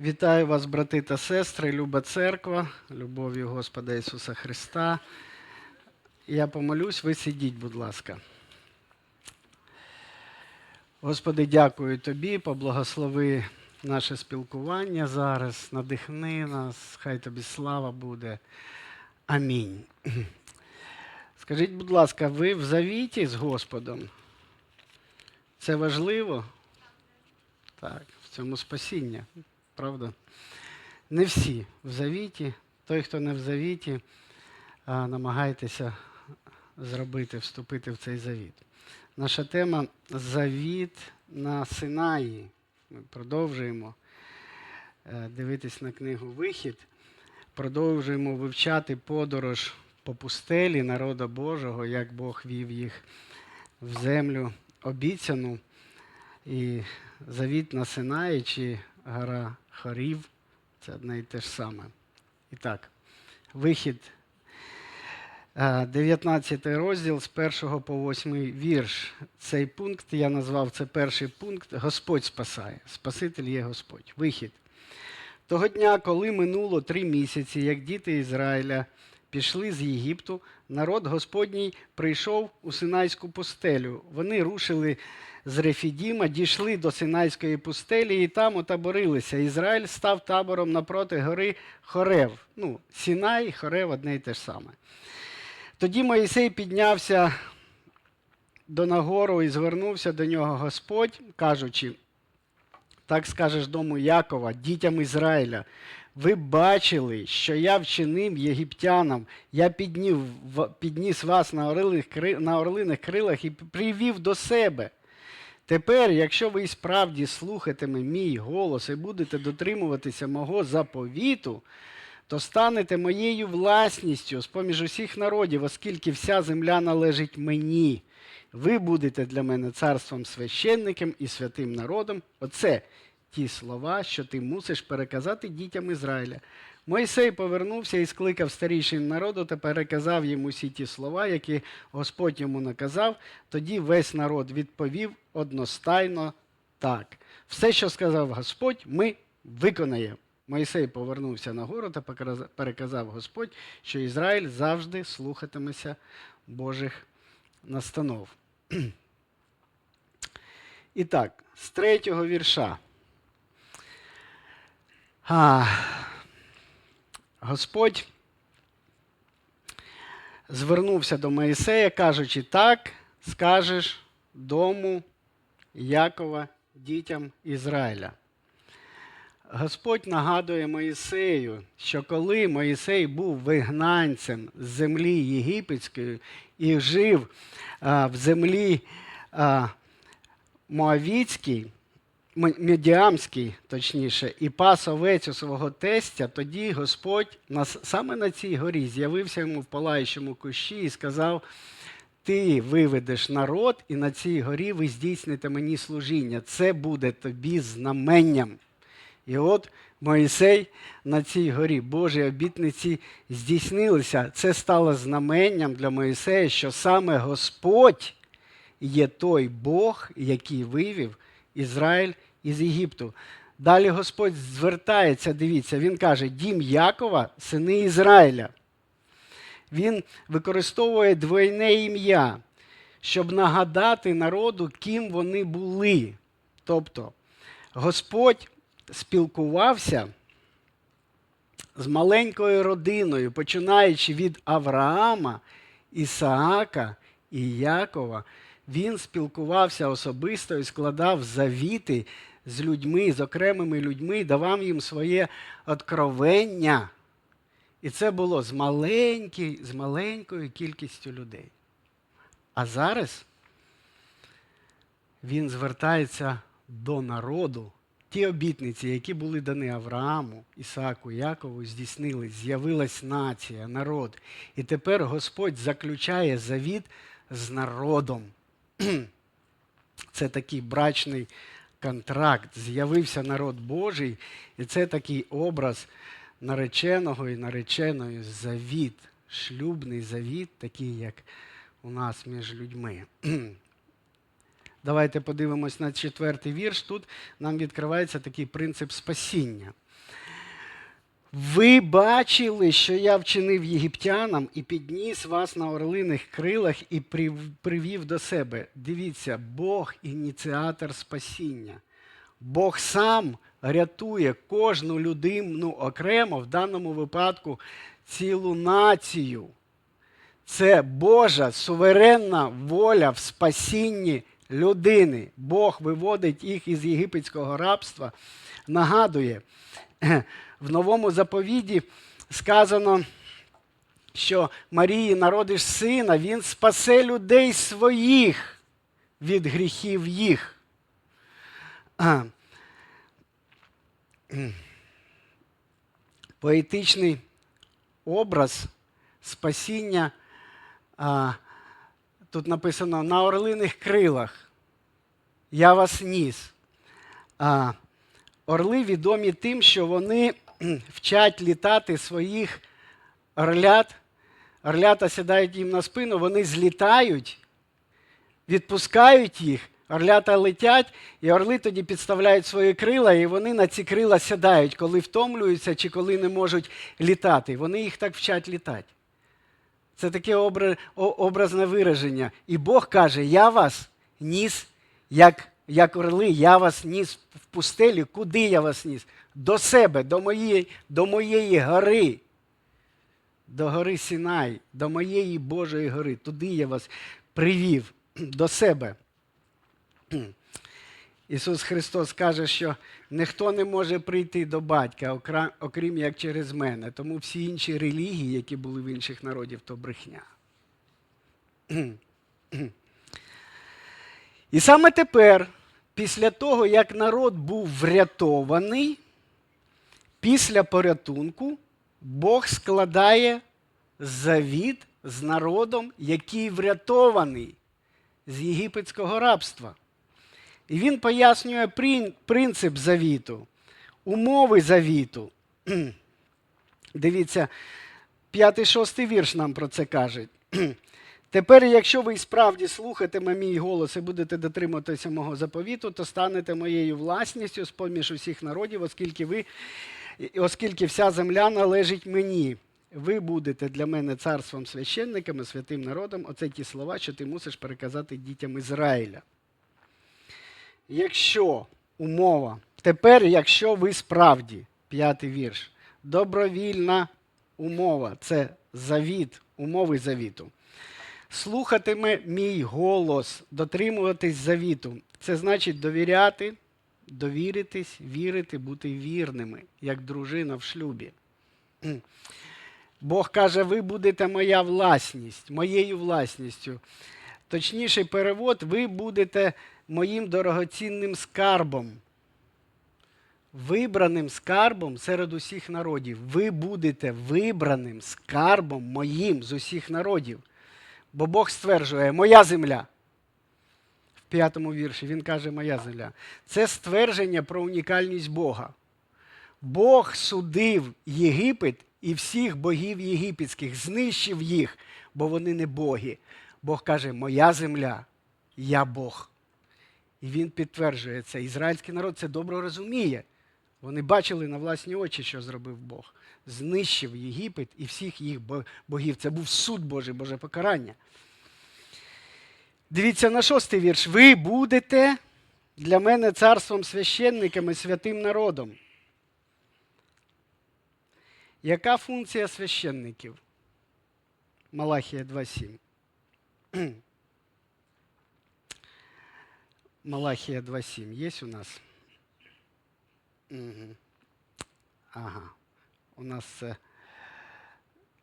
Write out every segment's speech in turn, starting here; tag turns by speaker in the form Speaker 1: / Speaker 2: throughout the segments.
Speaker 1: Вітаю вас, брати та сестри, люба церква, любов'ю Господа Ісуса Христа. Я помолюсь, ви сидіть, будь ласка. Господи, дякую Тобі, поблагослови наше спілкування зараз, надихни нас, хай тобі слава буде. Амінь. Скажіть, будь ласка, ви в завіті з Господом? Це важливо? Так, в цьому спасіння, правда? Не всі в завіті. Той, хто не в завіті, намагайтеся зробити, вступити в цей завіт. Наша тема завіт на Синаї. Ми продовжуємо е, дивитись на книгу Вихід, продовжуємо вивчати подорож по пустелі народа Божого, як Бог вів їх в землю обіцяну. І завіт на Синаї чи гора Хорів це одне і те ж саме. І так, вихід, е, 19 розділ з 1 по 8 вірш. Цей пункт я назвав це перший пункт. Господь спасає. Спаситель є Господь. Вихід. Того дня, коли минуло три місяці, як діти Ізраїля пішли з Єгипту, народ Господній прийшов у Синайську пустелю. Вони рушили з Рефідіма, дійшли до Синайської пустелі і там отаборилися. Ізраїль став табором напроти гори Хорев. Ну, Сінай, Хорев одне й те ж саме. Тоді Моїсей піднявся до нагору і звернувся до нього Господь, кажучи, так скажеш дому Якова, дітям Ізраїля. Ви бачили, що я вчинив єгиптянам, я піднів, підніс вас на орлиних, на орлиних крилах і привів до себе. Тепер, якщо ви і справді слухатиме мій голос і будете дотримуватися мого заповіту, то станете моєю власністю з-поміж усіх народів, оскільки вся земля належить мені. Ви будете для мене царством священником і святим народом. Оце ті слова, що ти мусиш переказати дітям Ізраїля. Мойсей повернувся і скликав старішин народу та переказав їм усі ті слова, які Господь йому наказав. Тоді весь народ відповів одностайно так. Все, що сказав Господь, ми виконаємо. Мойсей повернувся на гору та переказав Господь, що Ізраїль завжди слухатиметься Божих настанов. І так, з третього вірша. А, Господь звернувся до Моїсея, кажучи, так скажеш дому Якова дітям Ізраїля. Господь нагадує Моїсею, що коли Моїсей був вигнанцем з землі єгипетської і жив а, в землі а, Моавіцькій, М- Медіамській, точніше, і пас овець у свого тестя, тоді Господь на, саме на цій горі з'явився йому в палаючому кущі і сказав: Ти виведеш народ, і на цій горі ви здійсните мені служіння. Це буде тобі знаменням. І от Моїсей на цій горі Божі обітниці здійснилися. Це стало знаменням для Моїсея, що саме Господь є той Бог, який вивів Ізраїль із Єгипту. Далі Господь звертається, дивіться, він каже: Дім Якова, сини Ізраїля. Він використовує двойне ім'я, щоб нагадати народу, ким вони були. Тобто, Господь спілкувався з маленькою родиною, починаючи від Авраама, Ісаака і Якова, він спілкувався особисто і складав завіти з людьми, з окремими людьми, давав їм своє откровення. І це було з, маленький, з маленькою кількістю людей. А зараз він звертається до народу. Ті обітниці, які були дані Аврааму, Ісааку, Якову, здійснились, з'явилась нація, народ. І тепер Господь заключає завіт з народом. Це такий брачний контракт. З'явився народ Божий, і це такий образ нареченого і нареченої завіт, шлюбний завіт, такий, як у нас між людьми. Давайте подивимось на четвертий вірш. Тут нам відкривається такий принцип спасіння. Ви бачили, що я вчинив єгиптянам і підніс вас на орлиних крилах і привів до себе. Дивіться, Бог ініціатор спасіння. Бог сам рятує кожну людину окремо, в даному випадку цілу націю. Це Божа суверенна воля в спасінні людини. Бог виводить їх із єгипетського рабства. Нагадує, в новому заповіді сказано, що Марії народиш сина, він спасе людей своїх від гріхів їх. Поетичний образ спасіння. Тут написано на орлиних крилах. Я вас ніс. А, орли відомі тим, що вони вчать літати своїх орлят. Орлята сідають їм на спину, вони злітають, відпускають їх, орлята летять, і орли тоді підставляють свої крила, і вони на ці крила сідають, коли втомлюються чи коли не можуть літати. Вони їх так вчать літати. Це таке образне вираження. І Бог каже: Я вас ніс, як, як орли, я вас ніс в пустелі. Куди я вас ніс? До себе, до моєї, до моєї гори. До гори Сінай, до моєї Божої гори. Туди я вас привів до себе. Ісус Христос каже, що ніхто не може прийти до батька, окрім як через мене. Тому всі інші релігії, які були в інших народів, то брехня. І саме тепер, після того, як народ був врятований, після порятунку Бог складає завіт з народом, який врятований з єгипетського рабства. І він пояснює принцип завіту, умови завіту. Дивіться, п'ятий шостий вірш нам про це каже. Тепер, якщо ви справді слухатиме мій голос і будете дотримуватися мого заповіту, то станете моєю власністю з поміж усіх народів, оскільки ви, оскільки вся земля належить мені. Ви будете для мене царством священниками, святим народом. Оце ті слова, що ти мусиш переказати дітям Ізраїля. Якщо умова, тепер, якщо ви справді, п'ятий вірш, добровільна умова, це завіт, умови завіту. Слухатиме мій голос, дотримуватись завіту. Це значить довіряти, довіритись, вірити, бути вірними, як дружина в шлюбі. Бог каже, ви будете моя власність, моєю власністю. Точніший перевод, ви будете моїм дорогоцінним скарбом. Вибраним скарбом серед усіх народів. Ви будете вибраним скарбом моїм з усіх народів. Бо Бог стверджує, моя земля. П'ятому вірші він каже, моя земля. Це ствердження про унікальність Бога. Бог судив Єгипет і всіх богів єгипетських, знищив їх, бо вони не боги. Бог каже, моя земля, я Бог. І він підтверджує це. Ізраїльський народ це добре розуміє. Вони бачили на власні очі, що зробив Бог. Знищив Єгипет і всіх їх богів. Це був суд Божий, Боже покарання. Дивіться на шостий вірш. Ви будете для мене царством священниками, святим народом. Яка функція священників? Малахія 2.7. Малахія 2.7 є у нас? Ага. У нас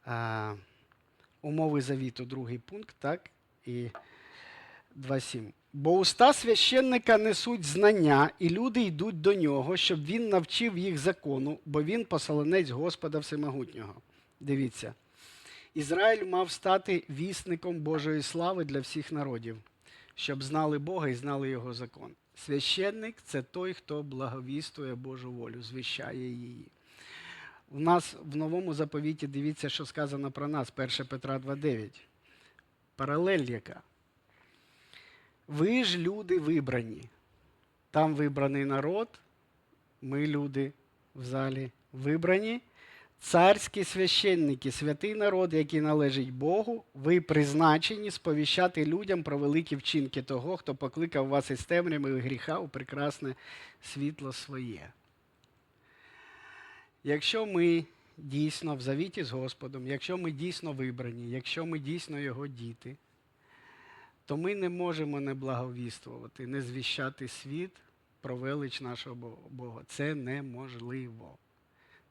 Speaker 1: а, умови завіту, другий пункт, так? І 2.7. Бо уста священника несуть знання, і люди йдуть до нього, щоб він навчив їх закону, бо він посланець Господа Всемогутнього. Дивіться. Ізраїль мав стати вісником Божої слави для всіх народів, щоб знали Бога і знали Його закон. Священник це той, хто благовістує Божу волю, звіщає її. У нас в новому заповіті дивіться, що сказано про нас, 1 Петра 2.9. Паралель яка? Ви ж люди вибрані. Там вибраний народ, ми люди в залі вибрані. царські священники, святий народ, який належить Богу, ви призначені сповіщати людям про великі вчинки того, хто покликав вас із темрями гріха у прекрасне світло своє. Якщо ми дійсно в завіті з Господом, якщо ми дійсно вибрані, якщо ми дійсно Його діти, то ми не можемо не благовіствувати, не звіщати світ про велич нашого Бога. Це неможливо.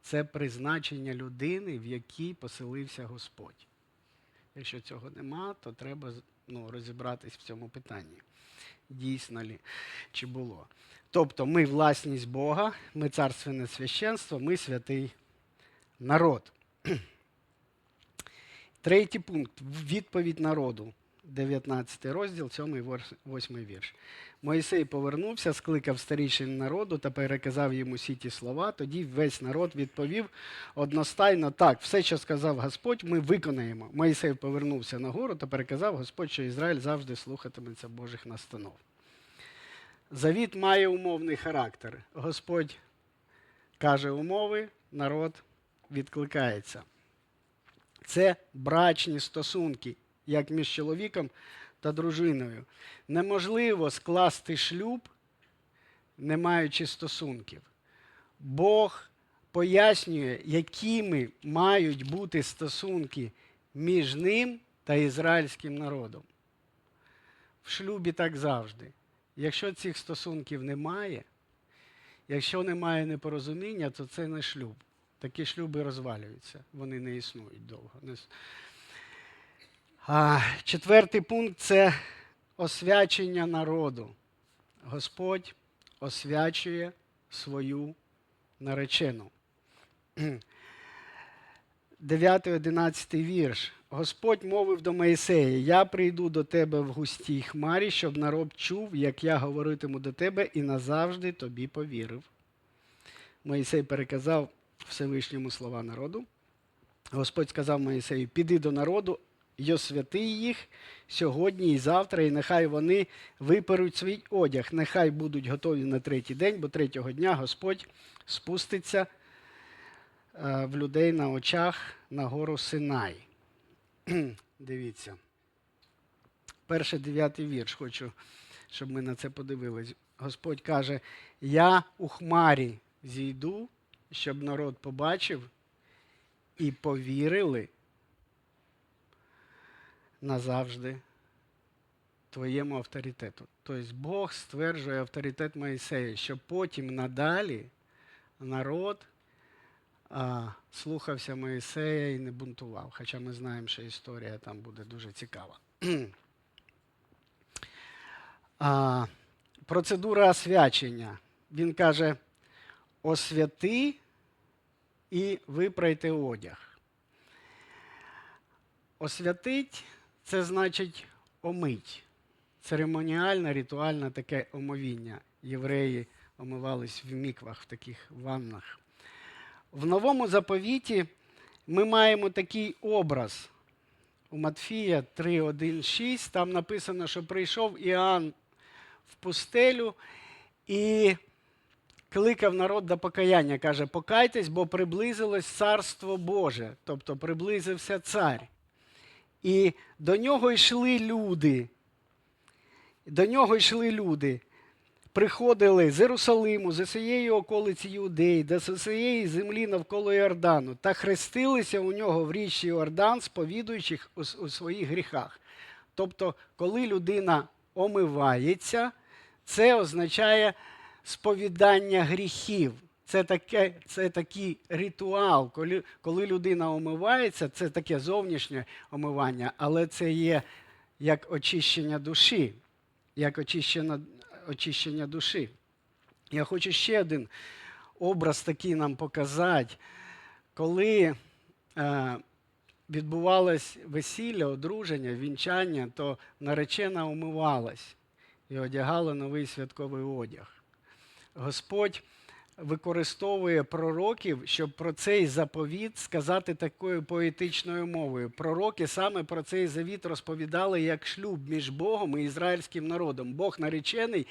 Speaker 1: Це призначення людини, в якій поселився Господь. Якщо цього нема, то треба ну, розібратись в цьому питанні. Дійсно лі, чи було. Тобто ми власність Бога, ми царственне священство, ми святий народ. Третій пункт. Відповідь народу. 19 розділ, 7 8 вірш. Моїсей повернувся, скликав старішин народу та переказав йому всі ті слова. Тоді весь народ відповів одностайно так, все, що сказав Господь, ми виконаємо. Моїсей повернувся на гору та переказав Господь, що Ізраїль завжди слухатиметься Божих настанов. Завіт має умовний характер. Господь каже умови, народ відкликається. Це брачні стосунки, як між чоловіком та дружиною. Неможливо скласти шлюб, не маючи стосунків. Бог пояснює, якими мають бути стосунки між ним та ізраїльським народом. В шлюбі так завжди. Якщо цих стосунків немає, якщо немає непорозуміння, то це не шлюб. Такі шлюби розвалюються, вони не існують довго. Четвертий пункт це освячення народу. Господь освячує свою наречену. 9-11 вірш. Господь мовив до Моїсея: Я прийду до тебе в густій хмарі, щоб народ чув, як я говоритиму до тебе, і назавжди тобі повірив. Моїсей переказав Всевишньому слова народу. Господь сказав Моїсею: Піди до народу й освяти їх сьогодні і завтра, і нехай вони виперуть свій одяг, нехай будуть готові на третій день, бо третього дня Господь спуститься е, в людей на очах на гору Синай. Дивіться. Перший дев'ятий вірш, хочу, щоб ми на це подивились. Господь каже: Я у хмарі зійду, щоб народ побачив і повірили назавжди твоєму авторитету. Тобто Бог стверджує авторитет Моїсея, щоб потім надалі народ а, слухався Моїсея і не бунтував. Хоча ми знаємо, що історія там буде дуже цікава. а, процедура освячення. Він каже: освяти і випрайте одяг. Освятить це значить омить. Церемоніальне, ритуальне таке омовіння. Євреї омивались в міквах, в таких ваннах. В новому заповіті ми маємо такий образ. У Матфія 3.1.6 там написано, що прийшов Іоанн в пустелю і кликав народ до покаяння. Каже, покайтесь, бо приблизилось царство Боже, тобто приблизився цар. І до нього йшли люди. До нього йшли люди. Приходили з Єрусалиму, з усієї околиці Юдеї, до усієї землі навколо Йордану, та хрестилися у нього в річці Йордан, сповідуючи у, у своїх гріхах. Тобто, коли людина омивається, це означає сповідання гріхів. Це, таке, це такий ритуал. Коли, коли людина омивається, це таке зовнішнє омивання, але це є як очищення душі. Як очищення, очищення душі. Я хочу ще один образ такий нам показати. Коли е, відбувалось весілля, одруження, вінчання, то наречена омивалась і одягала новий святковий одяг. Господь використовує пророків, щоб про цей заповіт сказати такою поетичною мовою. Пророки саме про цей завіт розповідали як шлюб між Богом і ізраїльським народом. Бог наречений,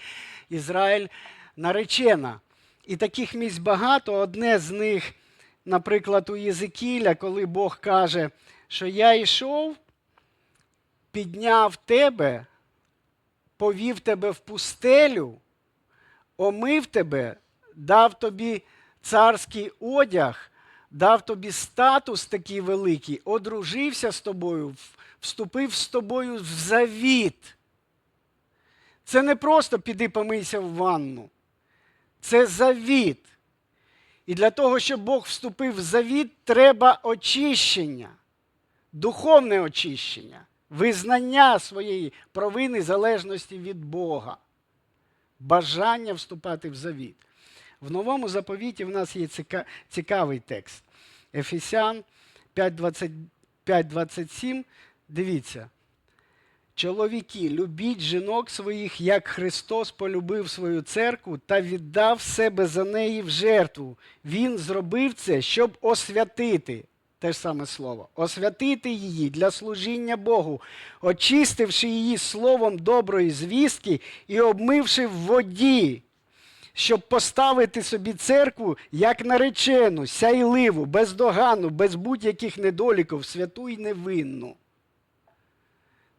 Speaker 1: Ізраїль наречена. І таких місць багато. Одне з них наприклад, у Єзикіля, коли Бог каже, що я йшов, підняв тебе, повів тебе в пустелю, омив тебе, дав тобі царський одяг, дав тобі статус такий великий, одружився з тобою, вступив з тобою в завіт. Це не просто піди помийся в ванну. Це завіт. І для того, щоб Бог вступив в завіт, треба очищення, духовне очищення, визнання своєї провини залежності від Бога, бажання вступати в завіт. В новому заповіті в нас є цікавий текст. Ефесян 5.27. Дивіться. Чоловіки, любіть жінок своїх, як Христос полюбив свою церкву та віддав себе за неї в жертву. Він зробив це, щоб освятити. Те ж саме слово, освятити її для служіння Богу, очистивши її словом доброї звістки і обмивши в воді, щоб поставити собі церкву як наречену, сяйливу, бездоганну, без будь-яких недоліків, святу і невинну.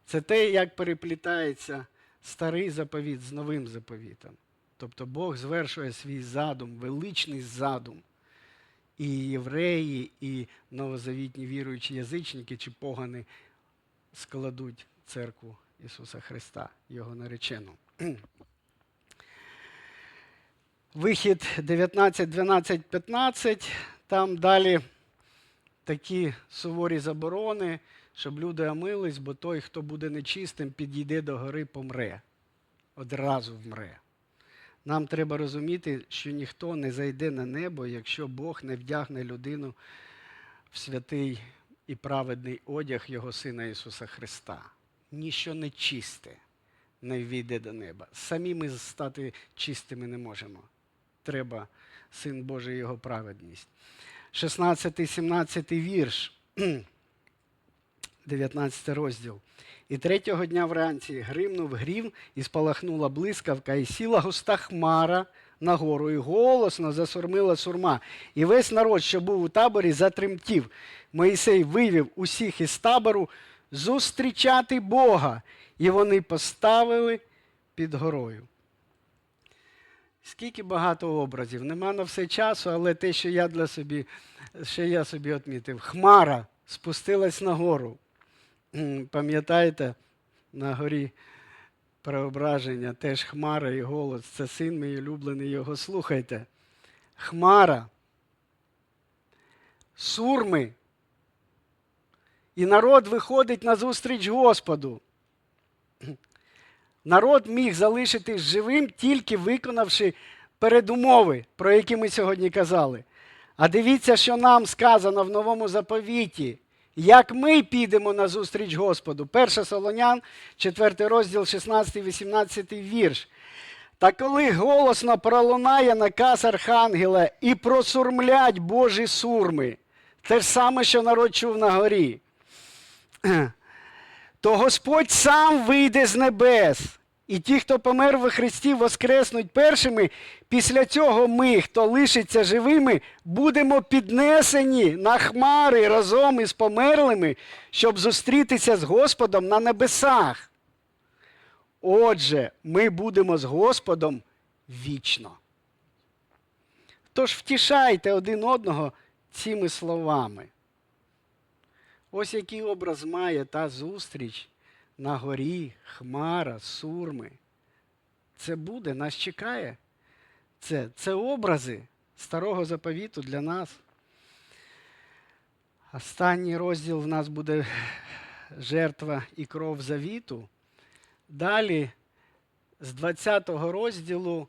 Speaker 1: Це те, як переплітається старий заповіт з новим заповітом. Тобто Бог звершує свій задум, величний задум. І євреї, і новозавітні віруючі язичники чи погани складуть церкву Ісуса Христа, Його наречену. Вихід 19, 12, 15. Там далі такі суворі заборони, щоб люди омились, бо той, хто буде нечистим, підійде до гори, помре. Одразу вмре. Нам треба розуміти, що ніхто не зайде на небо, якщо Бог не вдягне людину в святий і праведний одяг Його Сина Ісуса Христа. Ніщо нечисте не війде до неба. Самі ми стати чистими не можемо. Треба Син Божий Його праведність. 16-17 вірш, 19 розділ. І третього дня вранці гримнув грім, і спалахнула блискавка, і сіла густа хмара на гору, і голосно засурмила сурма. І весь народ, що був у таборі, затремтів. Моїсей вивів усіх із табору зустрічати Бога, і вони поставили під горою. Скільки багато образів. Нема на все часу, але те, що я для собі, що я собі відмітив. Хмара спустилась на гору. Пам'ятаєте, на горі преображення теж хмара і голос. Це син мій улюблений, його слухайте. Хмара. Сурми. І народ виходить на зустріч Господу. Народ міг залишитись живим, тільки виконавши передумови, про які ми сьогодні казали. А дивіться, що нам сказано в новому заповіті. Як ми підемо на зустріч Господу. 1 Солонян, 4 розділ, 16-18 вірш. Та коли голосно пролунає наказ архангела і просурмлять Божі сурми, те ж саме, що народ чув на горі то Господь сам вийде з небес. І ті, хто помер во Христі, воскреснуть першими. Після цього ми, хто лишиться живими, будемо піднесені на хмари разом із померлими, щоб зустрітися з Господом на небесах. Отже, ми будемо з Господом вічно. Тож втішайте один одного цими словами. Ось який образ має та зустріч на горі, хмара, сурми. Це буде, нас чекає. Це, це образи старого заповіту для нас. Останній розділ в нас буде жертва і кров завіту. Далі з 20 розділу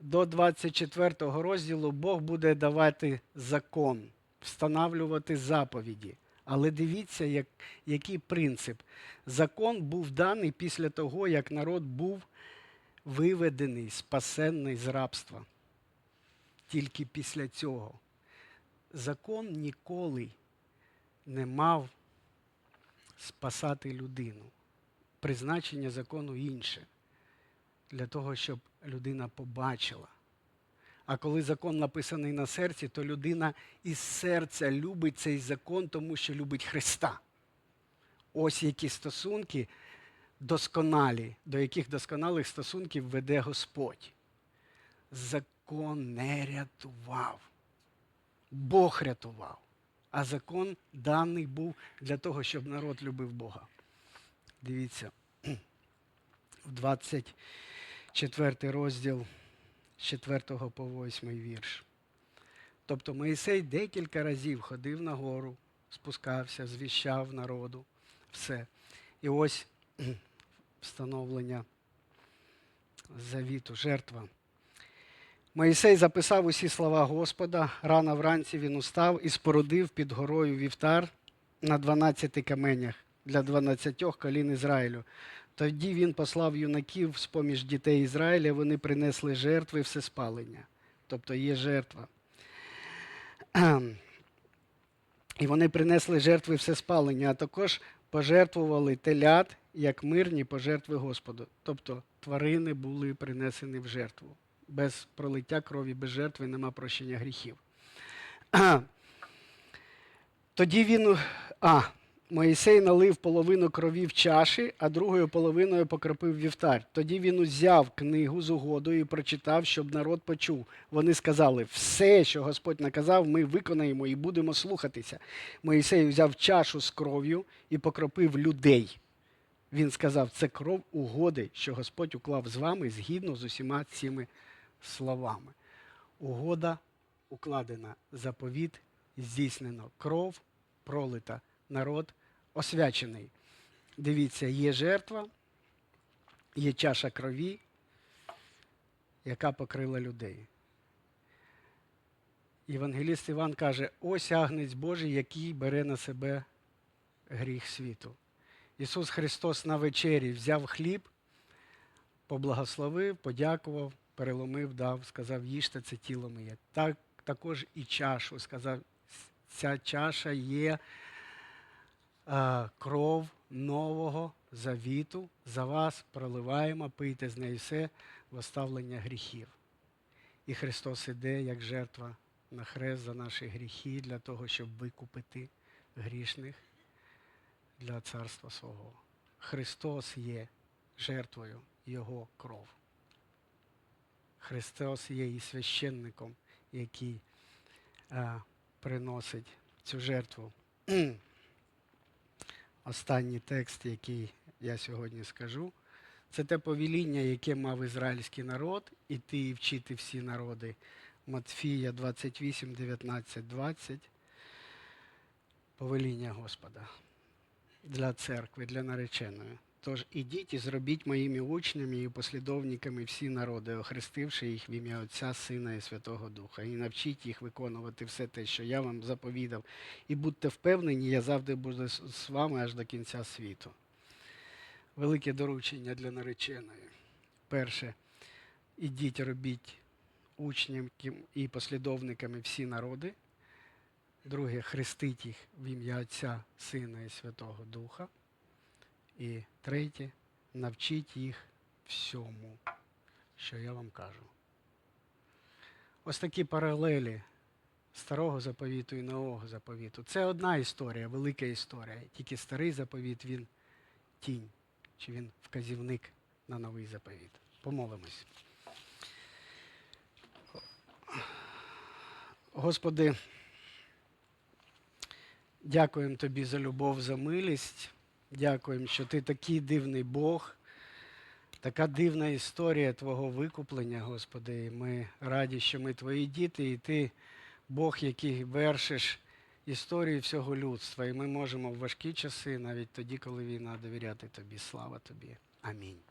Speaker 1: до 24 розділу Бог буде давати закон, встановлювати заповіді. Але дивіться, як, який принцип. Закон був даний після того, як народ був виведений, спасенний з рабства. Тільки після цього. Закон ніколи не мав спасати людину. Призначення закону інше. Для того, щоб людина побачила. А коли закон написаний на серці, то людина із серця любить цей закон, тому що любить Христа. Ось які стосунки досконалі, до яких досконалих стосунків веде Господь. Закон не рятував. Бог рятував. А закон даний був для того, щоб народ любив Бога. Дивіться, в 24 розділ з 4 по 8 вірш. Тобто Моїсей декілька разів ходив на гору, спускався, звіщав народу, все. І ось встановлення завіту, жертва. Моїсей записав усі слова Господа. Рано вранці він устав і спорудив під горою вівтар на 12 каменях для 12 колін Ізраїлю. Тоді він послав юнаків з поміж дітей Ізраїля, вони принесли жертви всеспалення. Тобто є жертва. І вони принесли жертви всеспалення, а також пожертвували телят як мирні пожертви Господу. Тобто тварини були принесені в жертву. Без пролиття крові, без жертви нема прощення гріхів. Тоді він. А, Моїсей налив половину крові в чаші, а другою половиною покропив вівтар. Тоді він узяв книгу з угодою і прочитав, щоб народ почув. Вони сказали: все, що Господь наказав, ми виконаємо і будемо слухатися. Моїсей взяв чашу з кров'ю і покропив людей. Він сказав: це кров угоди, що Господь уклав з вами згідно з усіма цими словами. Угода укладена, заповіт здійснено, кров пролита, народ освячений. Дивіться, є жертва, є чаша крові, яка покрила людей. Євангеліст Іван каже: ось агнець Божий, який бере на себе гріх світу. Ісус Христос на вечері взяв хліб, поблагословив, подякував, переломив, дав, сказав, їжте це тіло моє. Так, також і чашу сказав, ця чаша є кров нового завіту. За вас проливаємо, пийте з неї все в гріхів. І Христос іде як жертва на хрест за наші гріхи для того, щоб викупити грішних для царства свого. Христос є жертвою Його кров. Христос є і священником, який а, приносить цю жертву. Останній текст, який я сьогодні скажу, це те повеління, яке мав ізраїльський народ, іти і вчити всі народи. Матфія 28, 19, 20. Повеління Господа для церкви, для нареченої. Тож ідіть і зробіть моїми учнями і послідовниками всі народи, охрестивши їх в ім'я Отця, Сина і Святого Духа, і навчіть їх виконувати все те, що я вам заповідав. І будьте впевнені, я завжди буду з вами аж до кінця світу. Велике доручення для нареченої. Перше, ідіть, робіть учнями і послідовниками всі народи. Друге, хрестить їх в ім'я Отця, Сина і Святого Духа. І третє, навчіть їх всьому, що я вам кажу. Ось такі паралелі старого заповіту і нового заповіту. Це одна історія, велика історія. Тільки старий заповіт, він тінь, чи він вказівник на новий заповіт. Помолимось. Господи, дякуємо Тобі за любов, за милість. Дякуємо, що ти такий дивний Бог, така дивна історія Твого викуплення, Господи. І Ми раді, що ми Твої діти, і Ти Бог, який вершиш історію всього людства. І ми можемо в важкі часи, навіть тоді, коли війна, довіряти Тобі. Слава Тобі. Амінь.